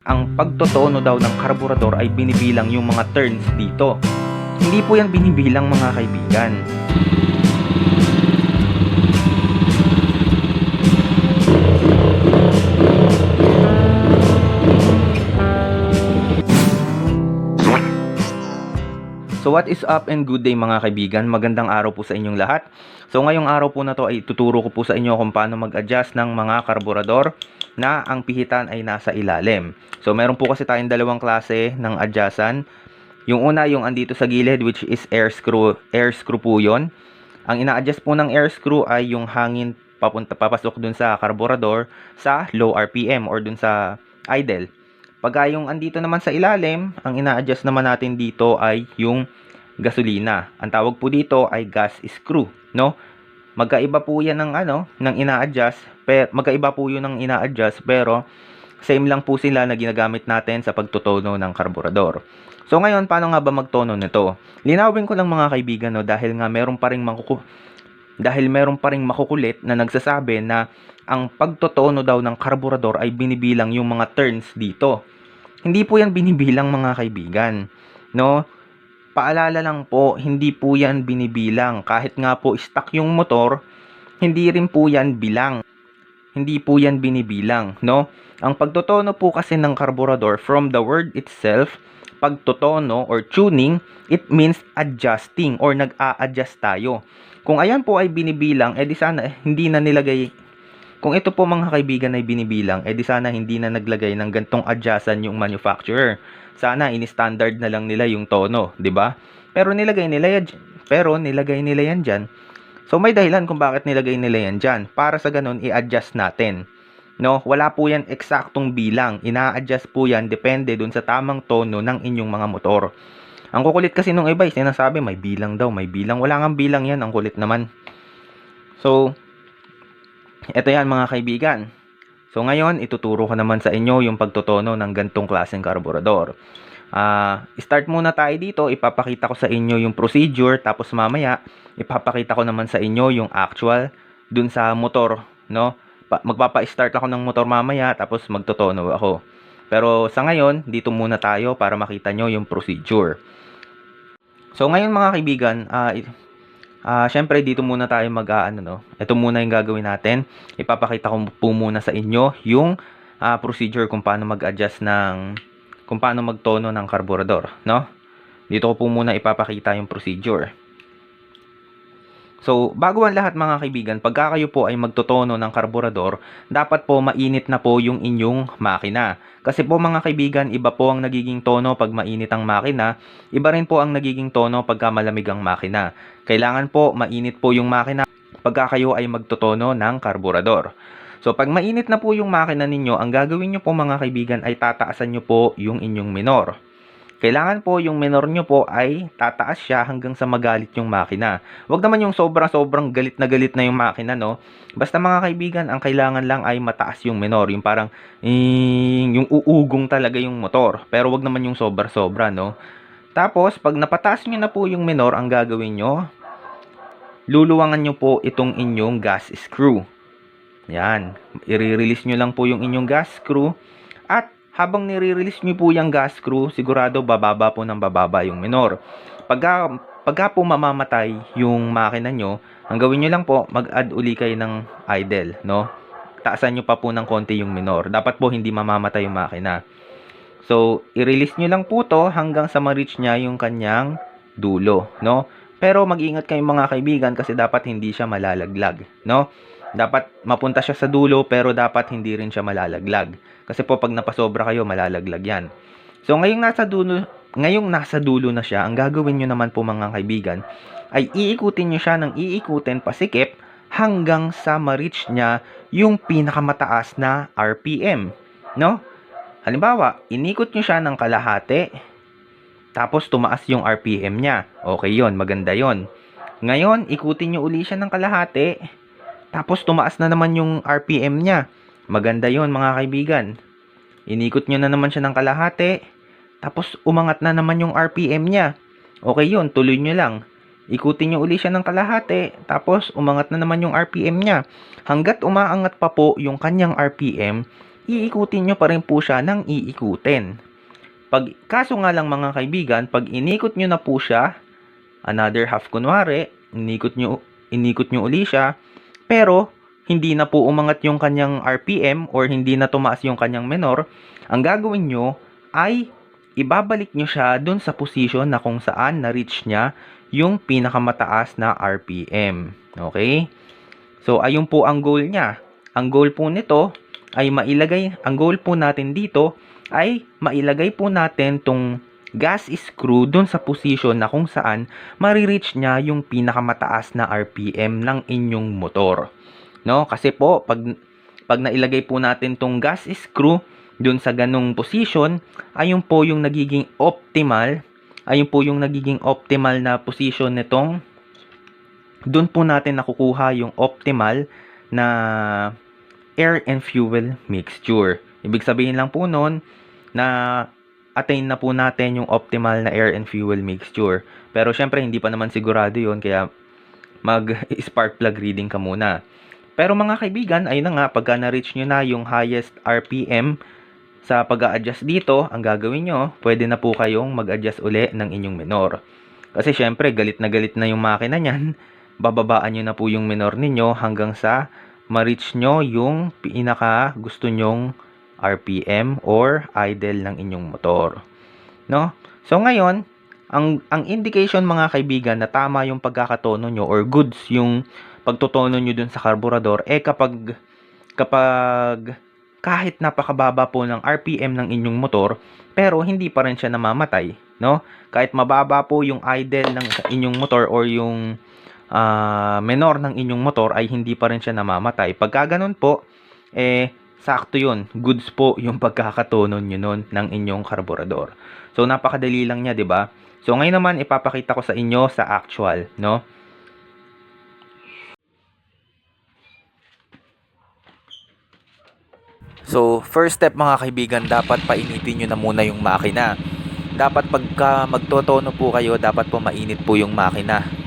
Ang pagtotono daw ng karburador ay binibilang yung mga turns dito. Hindi po yan binibilang mga kaibigan. What is up and good day mga kaibigan? Magandang araw po sa inyong lahat. So ngayong araw po na to ay tuturo ko po sa inyo kung paano mag-adjust ng mga karburador na ang pihitan ay nasa ilalim. So meron po kasi tayong dalawang klase ng adjustan. Yung una yung andito sa gilid which is air screw, air screw po 'yon. Ang ina-adjust po ng air screw ay yung hangin papunta papasok dun sa karburador sa low RPM or dun sa idle. Pagka yung andito naman sa ilalim, ang ina-adjust naman natin dito ay yung gasolina. Ang tawag po dito ay gas screw, no? Magkaiba po 'yan ng ano, ng ina-adjust, pero magkaiba po 'yun ng ina-adjust pero same lang po sila na ginagamit natin sa pagtotono ng karburador. So ngayon, paano nga ba magtono nito? Linawin ko lang mga kaibigan no dahil nga meron pa ring makuku dahil meron pa ring makukulit na nagsasabi na ang pagtotono daw ng karburador ay binibilang yung mga turns dito. Hindi po yan binibilang mga kaibigan. No? Paalala lang po, hindi po yan binibilang. Kahit nga po stuck yung motor, hindi rin po yan bilang. Hindi po yan binibilang. No? Ang pagtotono po kasi ng karburador from the word itself, pagtotono or tuning, it means adjusting or nag-a-adjust tayo. Kung ayan po ay binibilang, edi sana eh, hindi na nilagay kung ito po mga kaibigan ay binibilang, edi sana hindi na naglagay ng gantong adjustan yung manufacturer. Sana ini-standard na lang nila yung tono, 'di ba? Pero nilagay nila yan, pero nilagay nila yan diyan. So may dahilan kung bakit nilagay nila yan diyan. Para sa ganun i-adjust natin. No, wala po yan eksaktong bilang. Ina-adjust po yan depende dun sa tamang tono ng inyong mga motor. Ang kukulit kasi nung iba, sinasabi may bilang daw, may bilang. Wala nga bilang yan, ang kulit naman. So, ito yan mga kaibigan. So ngayon, ituturo ko naman sa inyo yung pagtotono ng gantong klaseng karburador. Ah, start muna tayo dito, ipapakita ko sa inyo yung procedure, tapos mamaya, ipapakita ko naman sa inyo yung actual dun sa motor, no? Pa- magpapa-start ako ng motor mamaya, tapos magtotono ako. Pero sa ngayon, dito muna tayo para makita nyo yung procedure. So ngayon mga kaibigan, ah, Ah, syempre dito muna tayo mag-aano no. Ito muna yung gagawin natin. Ipapakita ko po muna sa inyo yung ah, procedure kung paano mag-adjust ng kung paano magtono ng karburador, no? Dito ko po muna ipapakita yung procedure. So, bago ang lahat mga kaibigan, pagka kayo po ay magtotono ng karburador, dapat po mainit na po yung inyong makina. Kasi po mga kaibigan, iba po ang nagiging tono pag mainit ang makina, iba rin po ang nagiging tono pagka malamig ang makina. Kailangan po mainit po yung makina pagka kayo ay magtotono ng karburador. So, pag mainit na po yung makina ninyo, ang gagawin nyo po mga kaibigan ay tataasan nyo po yung inyong minor. Kailangan po yung minor nyo po ay tataas siya hanggang sa magalit yung makina. Huwag naman yung sobrang-sobrang galit na galit na yung makina, no? Basta mga kaibigan, ang kailangan lang ay mataas yung minor. Yung parang, eh, yung uugong talaga yung motor. Pero wag naman yung sobra-sobra, no? Tapos, pag napataas nyo na po yung minor, ang gagawin nyo, luluwangan nyo po itong inyong gas screw. Yan. I-release nyo lang po yung inyong gas screw. At habang nire-release nyo po yung gas screw, sigurado bababa po ng bababa yung minor. Pagka, pagka po mamamatay yung makina nyo, ang gawin nyo lang po, mag-add uli kayo ng idle, no? Taasan nyo pa po ng konti yung minor. Dapat po hindi mamamatay yung makina. So, i-release nyo lang po to hanggang sa ma-reach niya yung kanyang dulo, no? Pero mag-ingat kayo mga kaibigan kasi dapat hindi siya malalaglag, no? Dapat mapunta siya sa dulo pero dapat hindi rin siya malalaglag. Kasi po pag napasobra kayo, malalaglag yan. So ngayong nasa dulo, ngayong nasa dulo na siya, ang gagawin nyo naman po mga kaibigan, ay iikutin nyo siya ng iikutin pasikip hanggang sa ma-reach niya yung pinakamataas na RPM. No? Halimbawa, inikot nyo siya ng kalahati, tapos tumaas yung RPM niya. Okay yon maganda yon Ngayon, ikutin nyo uli siya ng kalahati, tapos tumaas na naman yung RPM niya. Maganda yon mga kaibigan. Inikot nyo na naman siya ng kalahati. Tapos umangat na naman yung RPM niya. Okay yon tuloy nyo lang. Ikutin nyo uli siya ng kalahati. Tapos umangat na naman yung RPM niya. Hanggat umaangat pa po yung kanyang RPM, iikutin nyo pa rin po siya ng iikutin. Pag, kaso nga lang mga kaibigan, pag inikot nyo na po siya, another half kunwari, inikot nyo, inikot nyo uli siya, pero hindi na po umangat yung kanyang RPM or hindi na tumaas yung kanyang menor, ang gagawin nyo ay ibabalik nyo siya dun sa position na kung saan na-reach niya yung pinakamataas na RPM. Okay? So, ayun po ang goal niya. Ang goal po nito ay mailagay, ang goal po natin dito ay mailagay po natin tong gas screw dun sa position na kung saan marireach niya yung pinakamataas na RPM ng inyong motor. No? Kasi po, pag, pag nailagay po natin tong gas screw dun sa ganong position, ayun po yung nagiging optimal, ayun po yung nagiging optimal na position nitong dun po natin nakukuha yung optimal na air and fuel mixture. Ibig sabihin lang po nun na attain na po natin yung optimal na air and fuel mixture. Pero syempre hindi pa naman sigurado yon kaya mag spark plug reading ka muna. Pero mga kaibigan, ayun na nga, pagka na-reach nyo na yung highest RPM sa pag adjust dito, ang gagawin nyo, pwede na po kayong mag-adjust uli ng inyong menor. Kasi syempre, galit na galit na yung makina niyan, bababaan nyo na po yung menor ninyo hanggang sa ma-reach nyo yung pinaka gusto nyong RPM or idle ng inyong motor. No? So ngayon, ang ang indication mga kaibigan na tama yung pagkakatono nyo or goods yung pagtotono nyo dun sa karburador eh kapag kapag kahit napakababa po ng RPM ng inyong motor pero hindi pa rin siya namamatay, no? Kahit mababa po yung idle ng inyong motor or yung ah, menor ng inyong motor ay hindi pa rin siya namamatay. Pagka ganun po, eh, sakto yun. Goods po yung pagkakatonon nyo nun ng inyong karburador. So, napakadali lang niya, di ba? So, ngayon naman, ipapakita ko sa inyo sa actual, no? So, first step mga kaibigan, dapat painitin nyo na muna yung makina. Dapat pagka magtotono po kayo, dapat po mainit po yung makina.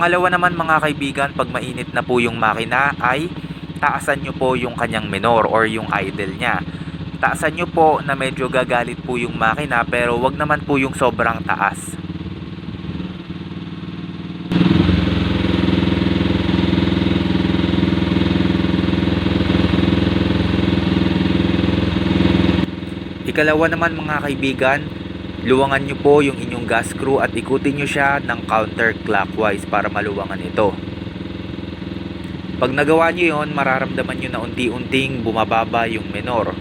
Pangalawa naman mga kaibigan, pag mainit na po yung makina ay taasan nyo po yung kanyang menor or yung idle niya. Taasan nyo po na medyo gagalit po yung makina pero wag naman po yung sobrang taas. Ikalawa naman mga kaibigan, luwangan nyo po yung inyong gas screw at ikutin nyo siya ng counterclockwise para maluwangan ito. Pag nagawa nyo yon, mararamdaman nyo na unti-unting bumababa yung menor.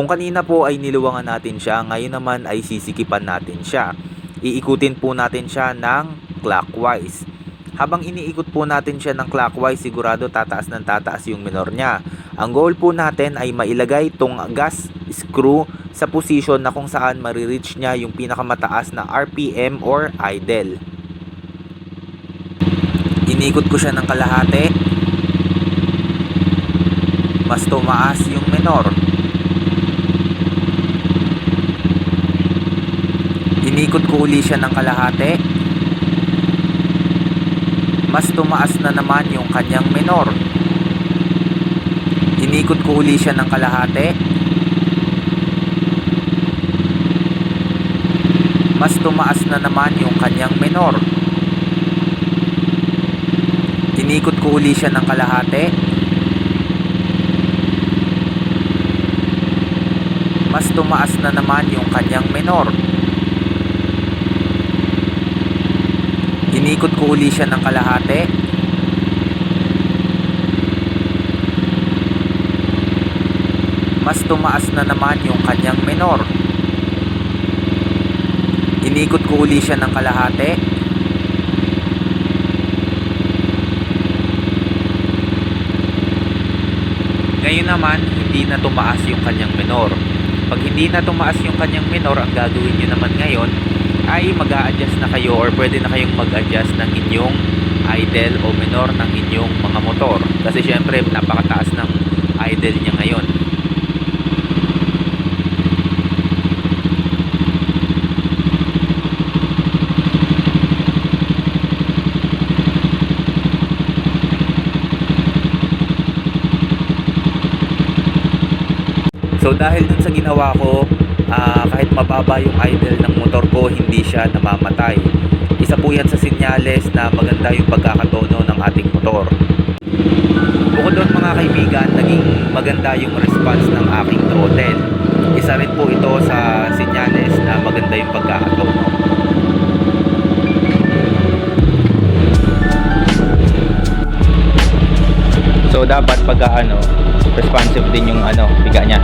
Kung kanina po ay niluwangan natin siya, ngayon naman ay sisikipan natin siya. Iikutin po natin siya ng clockwise. Habang iniikot po natin siya ng clockwise, sigurado tataas ng tataas yung minor niya. Ang goal po natin ay mailagay tong gas screw sa position na kung saan marireach niya yung pinakamataas na RPM or idle. Inikot ko siya ng kalahati. Mas tumaas yung menor. Inikot ko uli siya ng kalahati. Mas tumaas na naman yung kanyang menor. Inikot ko uli siya ng kalahati. Mas tumaas na naman yung kanyang menor. Inikot ko uli siya ng kalahati. Mas tumaas na naman yung kanyang menor. Inikot ko uli siya ng kalahati. Mas tumaas na naman yung kanyang menor. Inikot ko uli siya ng kalahati. Ngayon naman, hindi na tumaas yung kanyang menor. Pag hindi na tumaas yung kanyang minor, ang gagawin nyo naman ngayon ay mag adjust na kayo or pwede na kayong mag-adjust ng inyong idle o minor ng inyong mga motor. Kasi syempre, napakataas ng idle niya ngayon. So dahil dun sa ginawa ko, ah, kahit mababa yung idle ng motor ko, hindi siya namamatay. Isa po yan sa sinyales na maganda yung pagkakatono ng ating motor. Bukod doon mga kaibigan, naging maganda yung response ng aking throttle. Isa rin po ito sa sinyales na maganda yung pagkakatono. So dapat pag ano, responsive din yung ano, biga niya.